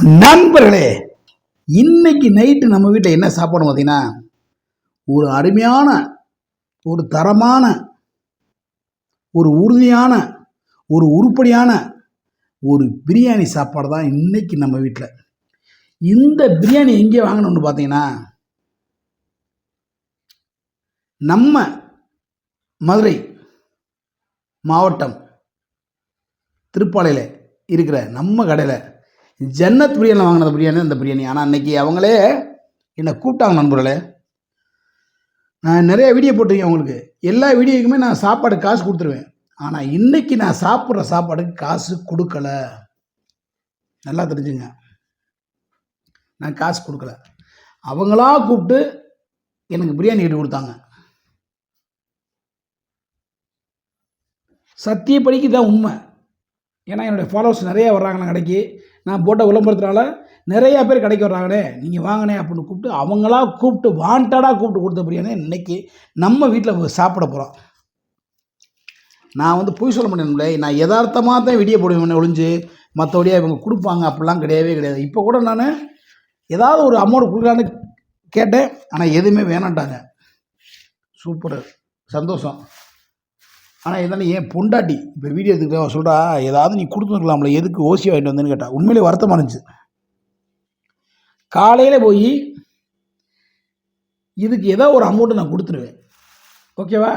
நண்பர்களே இன்னைக்கு நைட்டு நம்ம வீட்டில் என்ன சாப்பாடு பார்த்தீங்கன்னா ஒரு அருமையான ஒரு தரமான ஒரு உறுதியான ஒரு உருப்படியான ஒரு பிரியாணி சாப்பாடு தான் இன்னைக்கு நம்ம வீட்டில் இந்த பிரியாணி எங்கே வாங்கணும்னு பார்த்தீங்கன்னா நம்ம மதுரை மாவட்டம் திருப்பாலையில் இருக்கிற நம்ம கடையில் ஜன்னத் பிரியாணி வாங்கினது பிரியாணி அந்த பிரியாணி. ஆனால் அன்னைக்கு அவங்களே என்னை கூப்பிட்டாங்க நண்பர்களே. நான் நிறைய வீடியோ போட்டிருக்கேன் உங்களுக்கு. எல்லா வீடியோக்குமே நான் சாப்பாடு காசு கொடுத்துருவேன். ஆனால் இன்னைக்கு நான் சாப்பிட்ற சாப்பாடுக்கு காசு கொடுக்கல. நல்லா தெரிஞ்சுங்க. நான் காசு கொடுக்கல. அவங்களா கூப்பிட்டு எனக்கு பிரியாணி கட்டி கொடுத்தாங்க. சத்தியப்படிக்கு தான் உண்மை. ஏன்னா என்னுடைய ஃபாலோவர்ஸ் நிறைய வர்றாங்க கடைக்கு. நான் போட்ட விளம்பரத்தினால நிறைய பேர் கடைக்கு வர்றாங்கண்ணே நீங்கள் வாங்கினே அப்படின்னு கூப்பிட்டு அவங்களா கூப்பிட்டு வாண்டடாக கூப்பிட்டு கொடுத்த பிரியாணி இன்னைக்கு நம்ம வீட்டில் சாப்பிட போகிறோம் நான் வந்து பொய் சொல்ல மாட்டேன்ல நான் யதார்த்தமாக தான் வீடியோ போடுவேன் ஒழிஞ்சு மற்றபடியாக இவங்க கொடுப்பாங்க அப்படிலாம் கிடையவே கிடையாது. இப்போ கூட நான் ஏதாவது ஒரு அமௌண்ட் கொடுக்கலான்னு கேட்டேன். ஆனால் எதுவுமே வேணாண்டாங்க சூப்பர். சந்தோஷம். ஆனால் இருந்தாலும் ஏன் பொண்டாட்டி இப்போ வீடியோ எடுத்துக்கிட்ட சொல்கிறா ஏதாவது நீ கொடுத்துருக்கலாம்ல எதுக்கு ஓசி வாங்கிட்டு வந்தேன்னு கேட்டா. உண்மையிலே வருத்தமாக இருந்துச்சு. காலையில் போய் இதுக்கு ஏதோ ஒரு அமௌண்ட்டு நான் கொடுத்துருவேன். ஓகேவா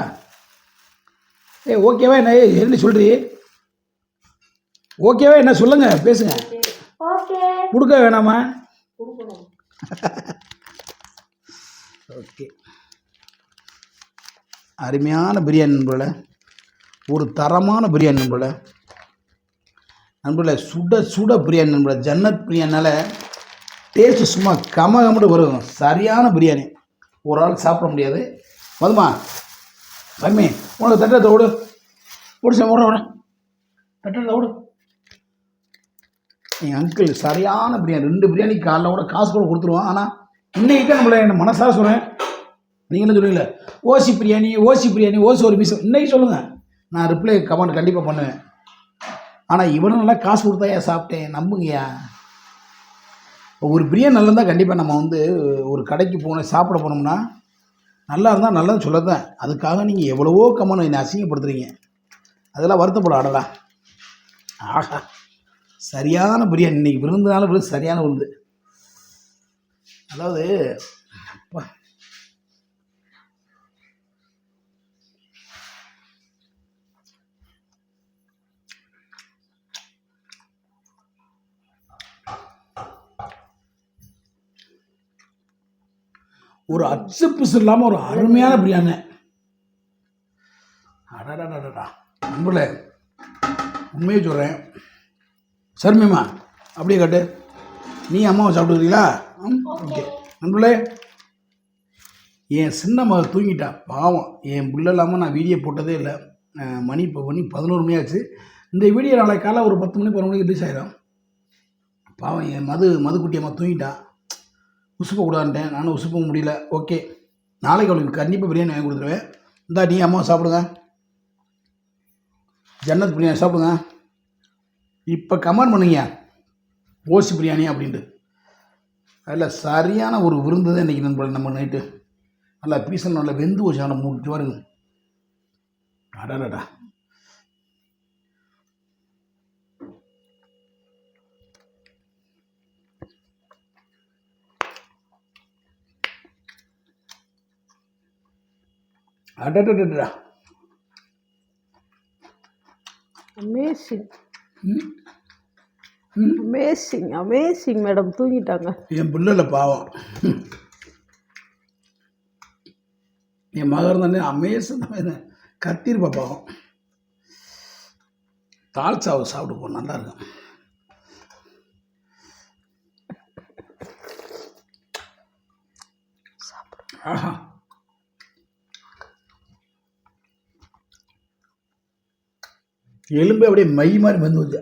ஏ ஓகேவா என்ன என்ன சொல்கிறீ ஓகேவா என்ன சொல்லுங்க பேசுங்க. கொடுக்க வேணாமா? ஓகே அருமையான பிரியாணி நண்பர்களே. ஒரு தரமான பிரியாணி நண்பர்களே. நண்பர்களே சுட சுட பிரியாணி நண்பர்களே. ஜன்னத் பிரியாணினால டேஸ்ட்டு சும்மா கம கமட்டு வரும். சரியான பிரியாணி. ஒரு ஆள் சாப்பிட முடியாது. மதுமா சம்மி உனக்கு தட்டத்தை விடு விடு சாமி விட விட தட்டத்தை விடு என் அங்கிள் சரியான பிரியாணி. ரெண்டு பிரியாணி காலைல கூட காசு கூட கொடுத்துருவான். ஆனால் இன்னைக்கு தான் நம்மளை என்ன மனசார சொல்கிறேன் நீங்கள் என்ன சொல்லுவீங்களே ஓசி பிரியாணி ஓசி பிரியாணி ஓசி ஒரு பீஸ் இன்னைக்கு சொல்லுங்கள் நான் ரிப்ளை கமெண்ட் கண்டிப்பாக பண்ணுவேன். ஆனால் இவனும் நல்லா காசு கொடுத்தாயா சாப்பிட்டேன் நம்புங்கய்யா. ஒரு பிரியாணி நல்லா இருந்தால் கண்டிப்பாக நம்ம வந்து ஒரு கடைக்கு போனோம் சாப்பிட போனோம்னா நல்லா இருந்தால் நல்லதுன்னு சொல்லதான் அதுக்காக நீங்கள் எவ்வளவோ கமெண்ட் என்னை அசிங்கப்படுத்துறீங்க. அதெல்லாம் வருத்தப்பட ஆடலாம் ஆஹா சரியான பிரியாணி. இன்றைக்கி விருந்துனால விருந்து சரியான விருந்து அதாவது அப்பா. ஒரு அச்சு பிசு இல்லாமல் ஒரு அருமையான பிரியாணி. அடடடடா நண்பர்களே உண்மையை சொல்கிறேன் சர்மிமா அப்படியே கட்டு. நீ அம்மாவை சாப்பிட்டுக்கிறீங்களா? ம் ஓகே. நண்பர்களே என் சின்ன மக தூங்கிட்டா பாவம். என் புள்ள இல்லாமல் நான் வீடியோ போட்டதே இல்லை. மணி இப்போ மணி பதினோரு மணி ஆச்சு. இந்த வீடியோ நாளைக்கு காலைல ஒரு பத்து மணி பதினொரு மணிக்கு ரிலீஸ் ஆயிடும் பாவம் என் மது மதுக்குட்டி அம்மா தூங்கிட்டான் உசுப்ப கூடாதுன்ட்டேன் நானும் உசுப்ப முடியல. ஓகே. நாளைக்கு அவளுக்கு கண்டிப்பாக பிரியாணி வாங்கி கொடுத்துருவேன். இந்தா நீ அம்மா சாப்பிடுங்க. ஜன்னத் பிரியாணி சாப்பிடுங்க. இப்போ கமெண்ட் பண்ணுங்க. ஓசி பிரியாணி அப்படின்ட்டு. அதில் சரியான ஒரு விருந்து தான் இன்றைக்கி நண்பர்கள் நம்ம நைட்டு நல்லா பீசல் நல்லா வெந்து வச்சு நல்லா மூணு பாருங்க அடாடாடா. அடடடடா அமேசிங் அமேசிங் அமேசிங் மேடம் தூங்கிட்டாங்க. என் பிள்ளைல பாவம். என் மகன் இருந்தானே அமேசன் கத்திருப்பா பாவம். தாழ்ச்சாவை சாப்பிட்டு போ நல்லா இருக்கும் ஆஹா. எலும்பு அப்படியே மை மாதிரி வந்து வந்து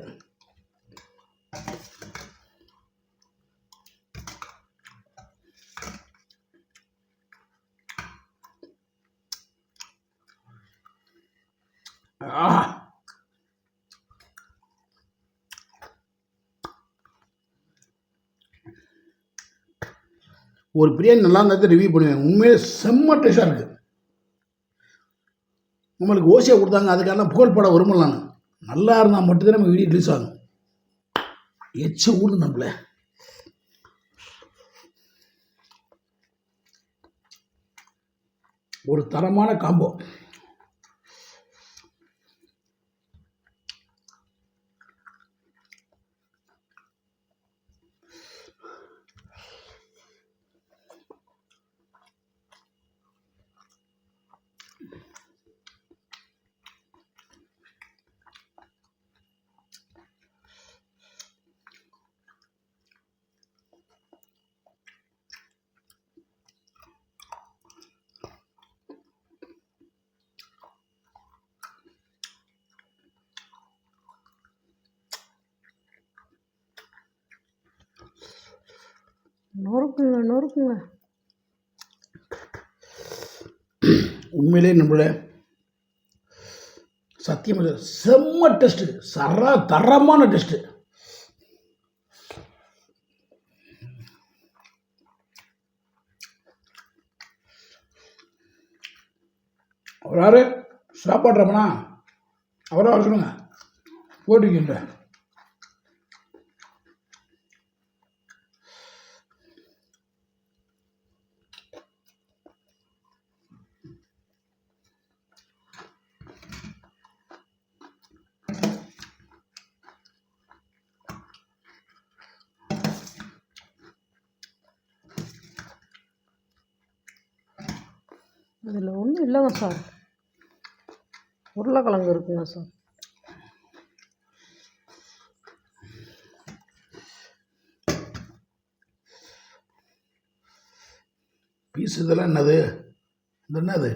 ஆஹா ஒரு பிரியாணி நல்லா இருந்தால் ரிவ்யூ பண்ணுவேன். உண்மையிலே செம்ம டேஸ்டாக இருக்குது நம்மளுக்கு ஓசியாக கொடுத்தாங்க அதுக்கான புகழ்பட விரும்பல நான். நல்லா இருந்தால் மட்டும்தான் நம்ம வீடியோ ரிலீஸ் ஆகும். எச்ச ஊடு நம்மள. ஒரு தரமான காம்போ நொறுக்குங்க நொறுக்குங்க. உண்மையிலே நம்மள சத்தியம் செம்ம டெஸ்ட்டு. சர தரமான டெஸ்ட்டு. அவர் யாரு சாப்பாடு ரமணா அவரை வர சொல்லுங்க. போட்டுக்கின்ற இதில் ஒன்றும் இல்லைங்க சார். உருளைக்கிழங்கு இருக்குங்க சார். பீஸ் இதெல்லாம் என்னது? இது என்னது?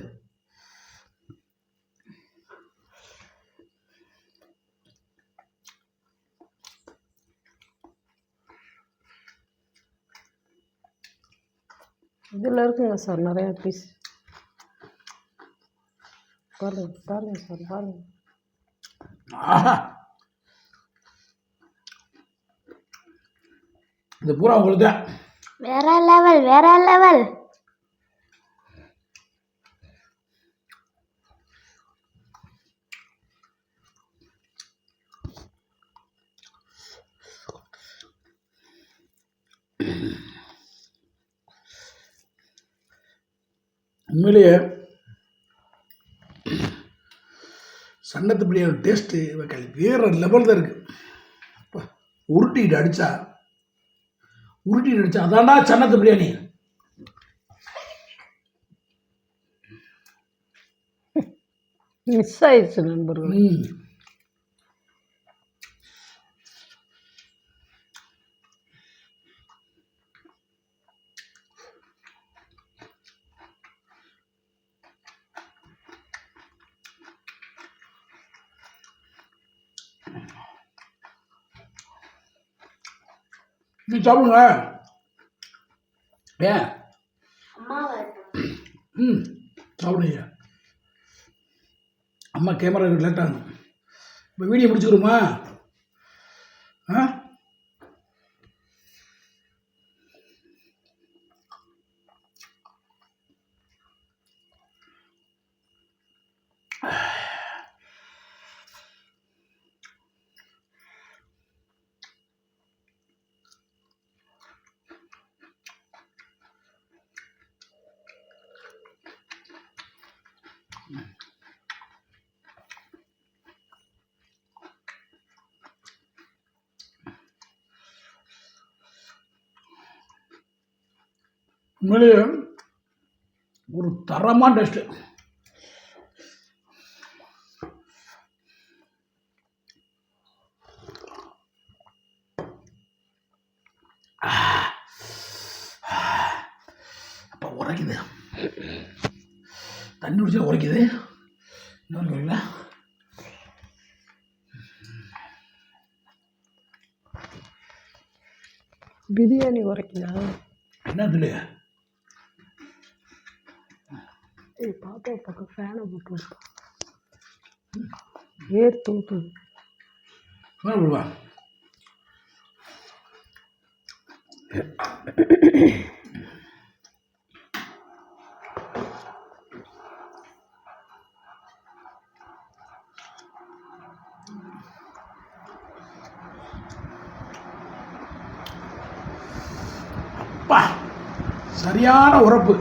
இதில் இருக்குங்க சார் நிறையா பீஸ். பாருங்க பாருங்க சார் பாருங்க ஆஹா இது பூரா உங்களுக்கு வேற லெவல் வேற லெவல் உண்மையிலேயே சன்னத்து பிரியாணி டேஸ்ட்டு வேறு லெவல் தான் இருக்குது உருட்டிட்டு அடித்தா உருட்டிட்டு அடித்தா அதான்டா சன்னத்து பிரியாணி மிஸ் ஆயிடுச்சு நண்பர்கள். நீ சாப்பிடுங்க. ஏன்? ம் சாப்பிடுங்க. அம்மா கேமரா லேட் ஆகும் இப்போ வீடியோ முடிச்சுக்கிறோமா? ஆ? உண்மையிலேயே ஒரு தரமான டெஸ்ட்டு அப்போ உரைக்குது. தண்ணி குடிச்சா உரைக்குது. இன்னொன்று கேட்கல பிரியாணி உரைக்குதா? என்ன இல்லையா ஏய் பாப்பா பக்கம் ஃபேனை போட்டு விடுப்பா ஏர் தூக்குது ஃபேன் சரியான உறப்பு.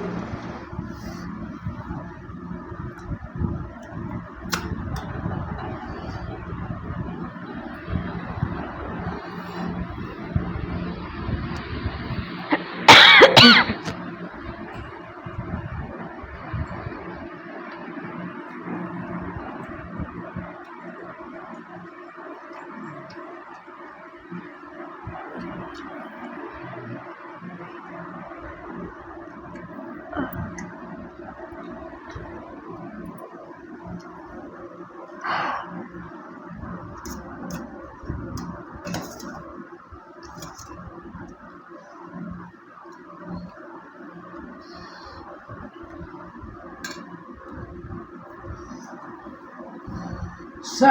ச.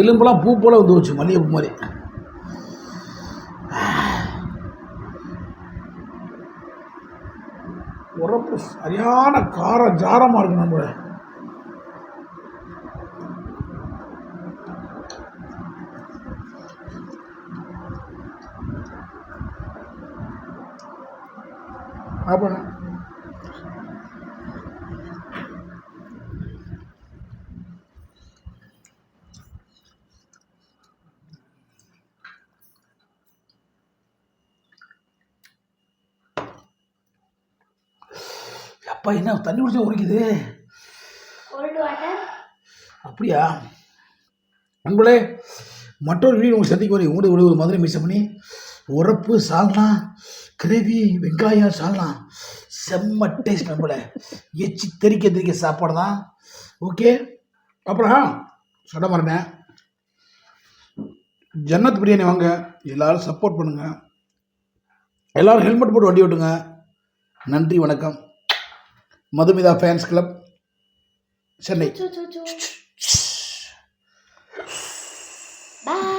எலும்பெல்லாம் பூ போல வந்து வச்சு மல்லிகைப்பூ மாதிரி. உரப்பு சரியான கார ஜாரமாக இருக்கு நம்ம அப்போ அப்பா என்ன தண்ணி குடிச்சா உரிக்குது? அப்படியா? நண்பர்களே மற்றொரு வீடியோ உங்களுக்கு சந்திக்க வரை உங்களுடைய விடுவது மதுரை மிஸ் பண்ணி உரப்பு சால்னா கிரேவி வெங்காயம் சால்னா. செம்ம டேஸ்ட் நண்பர்களே. எச்சி தெறிக்க தெறிக்க சாப்பாடு தான். ஓகே அப்புறம் சொல்ல மறந்தேன் ஜன்னத் பிரியாணி வாங்க. எல்லாரும் சப்போர்ட் பண்ணுங்கள் எல்லாரும் ஹெல்மெட் போட்டு வண்டி ஓட்டுங்க. நன்றி வணக்கம். Madhumitha fans club Chennai. Bye